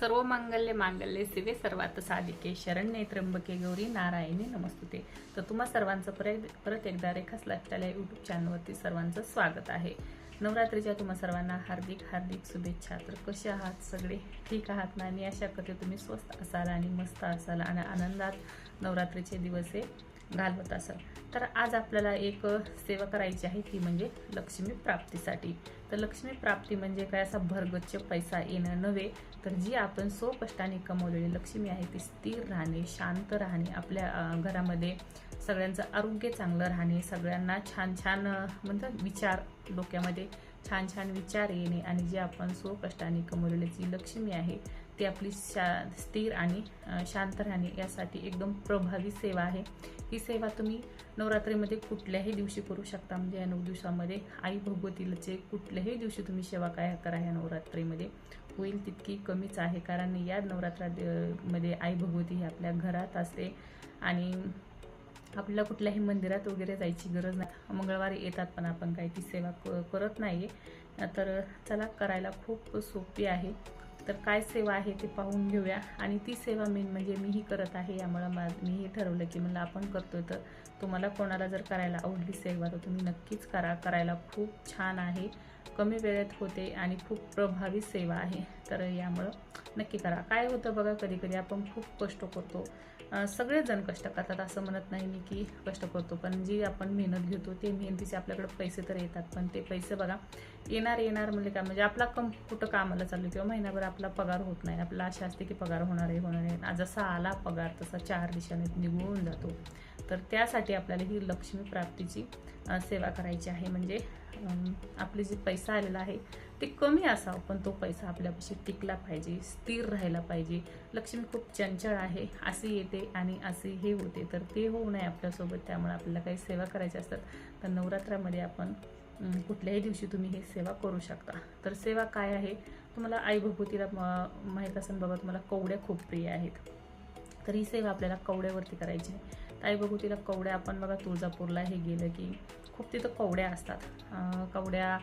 सर्व मांगल्य मांगल्य शिवे सर्वात साधिके शरण्ये त्र्यंबके गौरी नारायणी नमस्तुते तर तुम्हा सर्वांचं परत परत एकदा रेखास लाईफस्टाईल यूट्यूब चॅनलवरती सर्वांचं स्वागत आहे नवरात्रीच्या तुम्हा सर्वांना हार्दिक हार्दिक शुभेच्छा तर कसे आहात सगळे ठीक आहात ना आणि अशा करते तुम्ही स्वस्त असाल आणि मस्त असाल आणि आनंदात नवरात्रीचे दिवस हे घालवत असाल. तर आज आपल्याला एक सेवा करायची आहे ती म्हणजे लक्ष्मी प्राप्तीसाठी. तर लक्ष्मी प्राप्ती म्हणजे काय? असा भरगच्च पैसा येणं नव्हे तर जी आपण सोपष्टाने कमवलेली लक्ष्मी आहे ती स्थिर राहणे शांत राहणे आपल्या घरामध्ये सगळ्यांचं आरोग्य चांगलं राहणे सगळ्यांना छान छान म्हणतात विचार डोक्यामध्ये छान छान विचार येणे आणि जे आपण सोपष्टाने कमवलेली जी लक्ष्मी आहे ती आपली शा स्थिर आणि शांत राहणे यासाठी एकदम प्रभावी सेवा आहे. ही सेवा तुम्ही नवरात्रीमध्ये कुठल्याही दिवशी करू शकता. म्हणजे या नऊ दिवसामध्ये आई भगवतीलाचे कुठल्याही दिवशी तुम्ही सेवा काय करा या नवरात्रीमध्ये होईल तितकी कमीच आहे. कारण या नवरात्रा मध्ये आई भगवती ही आपल्या घरात असते आणि आपल्याला कुठल्याही मंदिरात वगैरे जायची गरज नाही. मंगळवारी येतात पण आपण काही ती सेवा क- करत नाही तर चला करायला खूप सोपी आहे. तर काय सेवा आहे ते पाहून घेऊया. आणि ती सेवा मेन म्हणजे मीही करत आहे यामुळं मा मीही ठरवलं की म्हणलं आपण करतोय तर तुम्हाला कोणाला जर करायला आवडली सेवा तर तुम्ही नक्कीच करा. करायला खूप छान आहे. कमी वेळेत होते आणि खूप प्रभावी सेवा आहे. तर यामुळं नक्की करा. काय होतं बघा कधी कधी आपण खूप कष्ट करतो. सगळेजण कष्ट करतात. असं म्हणत नाही मी की कष्ट करतो पण जी आपण मेहनत घेतो ते मेहनतीचे आपल्याकडे पैसे तर येतात पण ते पैसे बघा येणार येणार म्हणजे काय? म्हणजे आपला कम कुठं कामाला चालू किंवा महिनाभर आपला पगार होत नाही. आपला आशा असते की पगार होणार आहे होणार आहे. जसा आला पगार तसा चार दिशाने निघून जातो. तर त्यासाठी आपल्याला ही लक्ष्मी प्राप्तीची सेवा करायची आहे. म्हणजे आपले जे पैसा आलेला आहे ते कमी असावं. पण तो पैसा आपल्यापाशी टिकला पाहिजे स्थिर राहायला पाहिजे. लक्ष्मी खूप चंचळ आहे असे येते आणि असे हे होते. तर ते होऊ नये आपल्यासोबत. त्यामुळे आपल्याला काही सेवा करायच्या असतात तर नवरात्रामध्ये आपण कुठल्याही दिवशी तुम्ही हे सेवा करू शकता. तर सेवा काय आहे? तुम्हाला आई भगवतीला म- माहीत असेल बाबा तुम्हाला कवड्या खूप प्रिय आहेत. तर ही सेवा आपल्याला कवड्यावरती करायची आहे. ताई बघू तिला कवड्या आपण बघा तुळजापूरला हे गेलं की खूप तिथं कवड्या असतात. कवड्या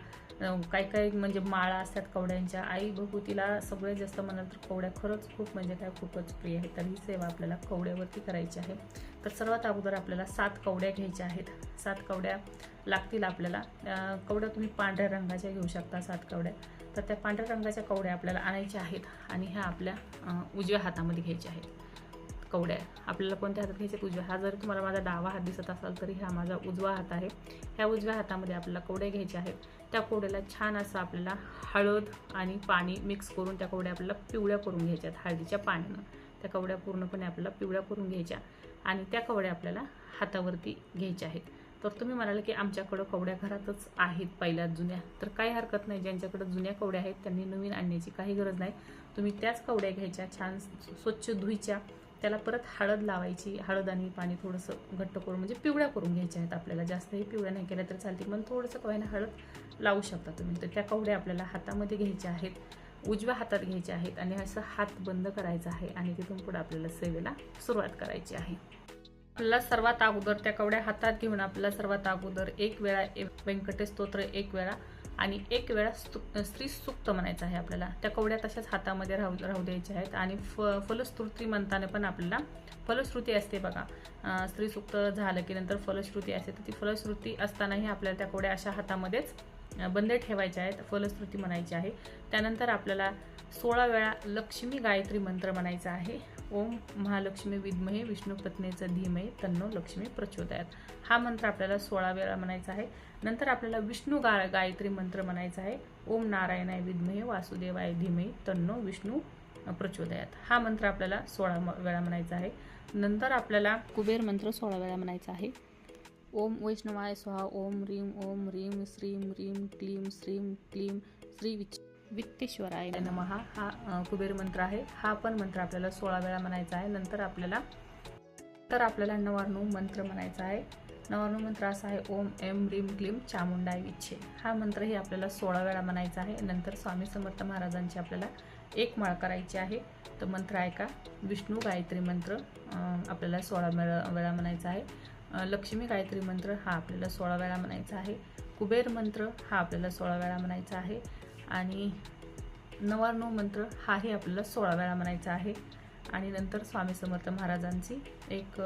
काही काही म्हणजे माळा असतात कवड्यांच्या. आई भगवतीला सगळ्यात जास्त म्हणाल तर कवड्या खरंच खूप म्हणजे काय खूपच प्रिय आहे तर ही सेवा आपल्याला कवड्यावरती करायची आहे. तर सर्वात अगोदर आपल्याला सात कवड्या घ्यायच्या आहेत. सात कवड्या लागतील आपल्याला. कवड्या तुम्ही पांढऱ्या रंगाच्या घेऊ शकता सात कवड्या. तर त्या पांढऱ्या रंगाच्या कवड्या आपल्याला आणायच्या आहेत आणि ह्या आपल्या उजव्या हातामध्ये घ्यायच्या आहेत. कवड्या आपल्याला कोणत्या हातात घ्यायच्या उजव्या? हा जर तुम्हाला माझा डावा हात दिसत असाल तरी हा माझा उजवा हात आहे. ह्या उजव्या हातामध्ये आपल्याला कोवड्या घ्यायच्या आहेत. त्या कवड्याला छान असं आपल्याला हळद आणि पाणी मिक्स करून त्या कवड्या आपल्याला पिवळ्या करून घ्यायच्या आहेत हळदीच्या पाण्यानं. त्या कवड्या पूर्णपणे आपल्याला पिवळ्या करून घ्यायच्या आणि त्या कवड्या आपल्याला हातावरती घ्यायच्या आहेत. तर तुम्ही म्हणाल की आमच्याकडं कवड्या घरातच आहेत पहिल्या जुन्या. तर काही हरकत नाही ज्यांच्याकडं जुन्या कवड्या आहेत त्यांनी नवीन आणण्याची काही गरज नाही. तुम्ही त्याच कवड्या घ्यायच्या छान स्वच्छ धुईच्या त्याला परत हळद लावायची हळद आणि पाणी थोडंसं घट्ट करून म्हणजे पिवळ्या करून घ्यायच्या आहेत आपल्याला. जास्तही पिवळ्या नाही केल्या तर चालतील पण थोडंसं कवायना हळद लावू शकता तुम्ही. तर त्या कवड्या आपल्याला हातामध्ये घ्यायच्या आहेत उजव्या हातात घ्यायच्या आहेत आणि असं हात बंद करायचा आहे आणि तिथून पुढे आपल्याला सेवेला सुरुवात करायची आहे. आपल्याला सर्वात अगोदर त्या कवड्या हातात घेऊन आपल्याला सर्वात अगोदर एक वेळा व्यंकटेश स्तोत्र एक वेळा आणि एक वेळा स्तु- स्त्री सुक्त म्हणायचं आहे आपल्याला. त्या कवड्या तशाच हातामध्ये राहू राहू द्यायच्या आहेत. आणि फ फलश्रुती म्हणताना पण आपल्याला फलश्रुती असते बघा. स्त्री सुक्त झालं की नंतर फलश्रुती असते. तर ती फलश्रुती असतानाही आपल्याला त्या कवड्या अशा हातामध्येच बंद ठेवायच्या आहेत. फलश्रुती म्हणायची आहे. त्यानंतर आपल्याला सोळा वेळा लक्ष्मी गायत्री मंत्र म्हणायचा आहे. ओम महालक्ष्मी विद्महे विष्णू पत्नीचं धीमहे तन्नो लक्ष्मी प्रचोदयात. हा मंत्र आपल्याला सोळा वेळा म्हणायचा आहे. नंतर आपल्याला विष्णू गा गायत्री मंत्र म्हणायचा आहे. ओम नारायणाय विद्महे वासुदेवाय धीमे तन्नो विष्णू प्रचोदयात. हा मंत्र आपल्याला सोळा वेळा म्हणायचा आहे. नंतर आपल्याला कुबेर मंत्र सोळा वेळा म्हणायचा आहे. ओम वैष्णवाय स्वाहा ओम रीम ओम रीम श्रीम रीम क्लीम श्रीम क्लीम श्री विच वित्तेश्वराय नमः. हा कुबेर मंत्र आहे. हा पण मंत्र आपल्याला सोळा वेळा म्हणायचा आहे. नंतर आपल्याला तर आपल्याला नवार्णू मंत्र म्हणायचा आहे. नवार्णू मंत्र असा आहे ओम एम रीम क्लीम चामुंडाय विच्छे हा मंत्रही आपल्याला सोळा वेळा म्हणायचा आहे. नंतर स्वामी समर्थ महाराजांची आपल्याला एक माळ करायची आहे. तर मंत्र ऐका विष्णू गायत्री मंत्र आपल्याला सोळा वेळा वेळा म्हणायचा आहे. लक्ष्मी गायत्री मंत्र हा आपल्याला सोळा वेळा म्हणायचा आहे. कुबेर मंत्र हा आपल्याला सोळा वेळा म्हणायचा आहे. आणि नवार्णव मंत्र हाही आपल्याला सोळा वेळा म्हणायचा आहे. आणि नंतर स्वामी समर्थ महाराजांची एक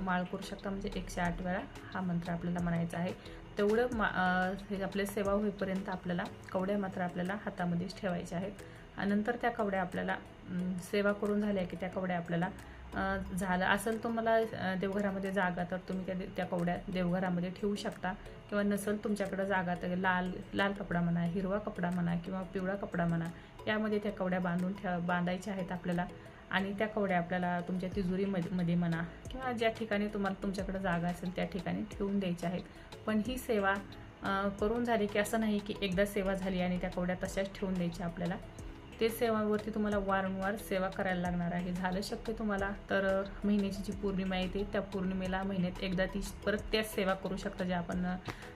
माळ करू शकता म्हणजे एकशे आठ वेळा हा मंत्र आपल्याला म्हणायचा आहे. तेवढं मा हे आपले सेवा होईपर्यंत आपल्याला कवड्या मात्र आपल्याला हातामध्येच ठेवायच्या आहेत. नंतर त्या कवड्या आपल्याला सेवा करून झाल्या की त्या कवड्या आपल्याला झालं. असेल तुम्हाला देवघरामध्ये जागा तर तुम्ही त्या त्या कवड्या देवघरामध्ये ठेवू शकता. किंवा नसेल तुमच्याकडं जागा तर लाल लाल कपडा म्हणा हिरवा कपडा म्हणा किंवा पिवळा कपडा म्हणा यामध्ये त्या कवड्या बांधून ठेवा बांधायच्या आहेत आपल्याला. आणि त्या कवड्या आपल्याला तुमच्या तिजोरीमध्ये मध्ये म्हणा किंवा ज्या ठिकाणी तुम्हाला तुमच्याकडे जागा असेल त्या ठिकाणी ठेवून द्यायच्या आहेत. पण ही सेवा करून झाली की असं नाही की एकदा सेवा झाली आणि त्या कवड्या तशाच ठेवून द्यायच्या आपल्याला. ते सेवांवरती तुम्हाला वारंवार सेवा करायला लागणार आहे. झालं शक्य तुम्हाला तर महिन्याची जी पौर्णिमा येते त्या पौर्णिमेला महिन्यात एकदा ती परत त्याच सेवा करू शकता ज्या आपण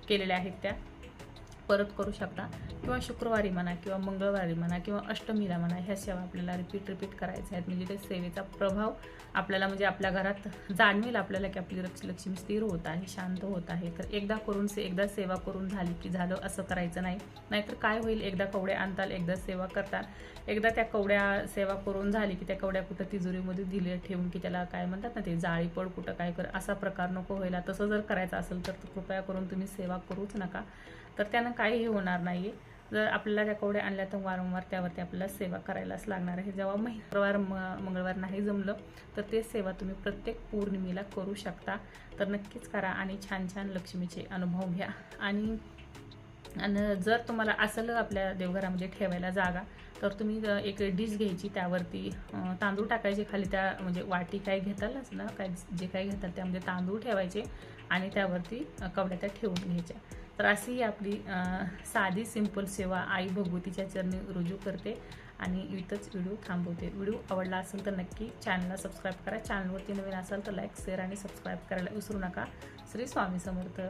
केलेल्या आहेत त्या. परत करू शकता. किंवा शुक्रवारी म्हणा किंवा मंगळवारी म्हणा किंवा अष्टमीला म्हणा ह्या सेवा आपल्याला रिपीट रिपीट करायच्या आहेत. म्हणजे त्या सेवेचा प्रभाव आपल्याला म्हणजे आपल्या घरात जाणवेल आपल्याला की आपली लक्ष लक्ष्मी स्थिर होत आहे शांत होत आहे. तर एकदा करून से एकदा सेवा करून झाली की झालं असं करायचं नाही. नाहीतर काय होईल? एकदा कवड्या आणताल एकदा सेवा करताल. एकदा त्या कवड्या सेवा करून झाली की त्या कवड्या कुठं तिजोरीमध्ये दिले ठेवून की त्याला काय म्हणतात ना ते जाळी पड कुठं काय कर असा प्रकार नको व्हायला. तसं जर करायचं असेल तर कृपया करून तुम्ही सेवा करूच नका. तर त्यानं काहीही होणार नाही जर आपल्याला त्या कवड्या आणल्या तर वारंवार त्यावरती आपल्याला सेवा करायलाच लागणार आहे. जेव्हा मंगळवार म मंगळवार नाही जमलं तर ते सेवा तुम्ही प्रत्येक पौर्णिमेला करू शकता. तर नक्कीच करा आणि छान छान लक्ष्मीचे अनुभव घ्या. आणि आणि जर तुम्हाला असलं आपल्या देवघरामध्ये ठेवायला जागा तर तुम्ही एक डिश घ्यायची त्यावरती. तांदूळ टाकायचे खाली त्या म्हणजे वाटी काय घेतालच ना काय जे काही घेताल त्यामध्ये तांदूळ ठेवायचे आणि त्यावरती कवड्या त्या ठेवून घ्यायच्या. तर अशी ही आपली साधी सिंपल सेवा आई भगवतीच्या चरणी रुजू करते आणि इथंच व्हिडिओ थांबवते. व्हिडिओ आवडला असेल तर नक्की चॅनलला सबस्क्राईब करा. चॅनलवरती नवीन असाल तर लाईक शेअर आणि सबस्क्राईब करायला विसरू नका. श्री स्वामी समर्थ.